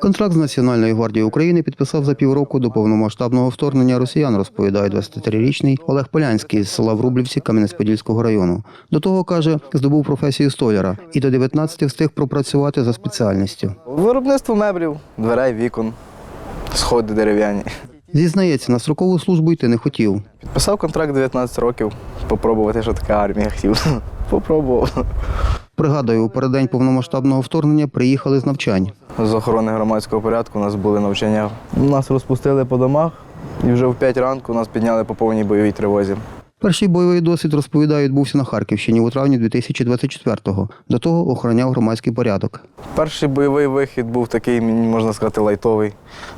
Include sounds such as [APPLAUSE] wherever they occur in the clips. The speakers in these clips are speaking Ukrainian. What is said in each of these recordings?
Контракт з Національною гвардією України підписав за півроку до повномасштабного вторгнення росіян, розповідає 23-річний Олег Полянський з села Врублівці Кам'янець-Подільського району. До того каже, здобув професію столяра і до 19 встиг пропрацювати за спеціальністю. Виробництво меблів, дверей, вікон, сходи дерев'яні. Зізнається, на строкову службу йти не хотів. Підписав контракт 19 років, попробувати, що таке армія хотів. [LAUGHS] Попробував. Пригадую, у переддень повномасштабного вторгнення приїхали з навчань. З охорони громадського порядку у нас були навчання. Нас розпустили по домах і вже в 5 ранку нас підняли по повній бойовій тривозі. Перший бойовий досвід, розповідає, відбувся на Харківщині у травні 2024-го. До того охороняв громадський порядок. Перший бойовий вихід був такий, можна сказати, лайтовий,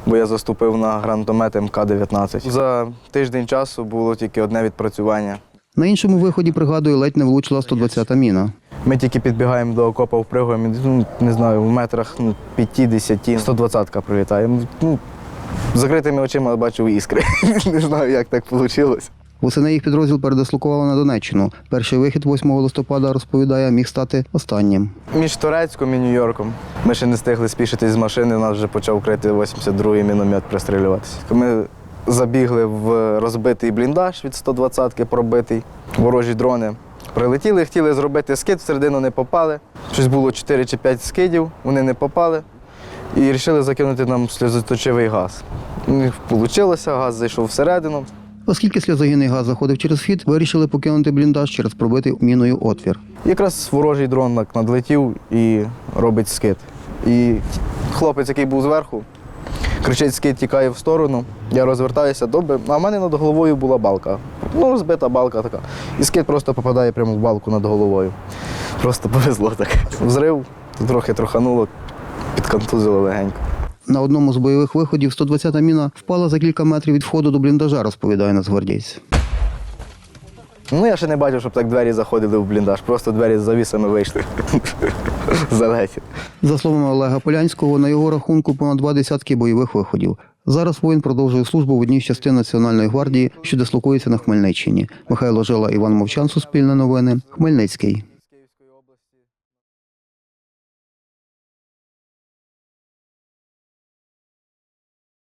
бо я заступив на гранатомет МК-19. За тиждень часу було тільки одне відпрацювання. На іншому виході, пригадую, ледь не влучила 120-та міна. Ми тільки підбігаємо до окопа, впригуємо, ну, не знаю, в метрах ну, 50 120-ка прилітає. Ну, закритими очима бачив іскри. [LAUGHS] Не знаю, як так вийшло. Восени їх підрозділ передислокували на Донеччину. Перший вихід 8 листопада, розповідає, міг стати останнім. Між Турецьком і Нью-Йорком. Ми ще не встигли спішитись з машини, нас вже почав крити 82-й міномет пристрілюватися. Ми забігли в розбитий бліндаж від 120-ки пробитий, ворожі дрони. Прилетіли, хотіли зробити скид, всередину не попали. Щось було 4 чи 5 скидів, вони не попали. І вирішили закинути нам сльозоточивий газ. Вийшло, газ зайшов всередину. Оскільки сльозогінний газ заходив через вхід, вирішили покинути бліндаж через пробитий міною отвір. Якраз ворожий дрон надлетів і робить скид. І хлопець, який був зверху, кричить, скид тікає в сторону. Я розвертаюся добре, а в мене над головою була балка. Ну, розбита балка така. І скид просто попадає прямо в балку над головою. Просто повезло так. Взрив, трохи трохануло, підконтузило легенько. На одному з бойових виходів 120-та міна впала за кілька метрів від входу до бліндажа, розповідає нацгвардійць. Ну, я ще не бачив, щоб так двері заходили в бліндаж, просто двері з завісами вийшли. [LAUGHS] Залеті. За словами Олега Полянського, на його рахунку понад два десятки бойових виходів. Зараз воїн продовжує службу в одній з частин Національної гвардії, що дислокується на Хмельниччині. Михайло Жила, Іван Мовчан, Суспільне новини, Хмельницький.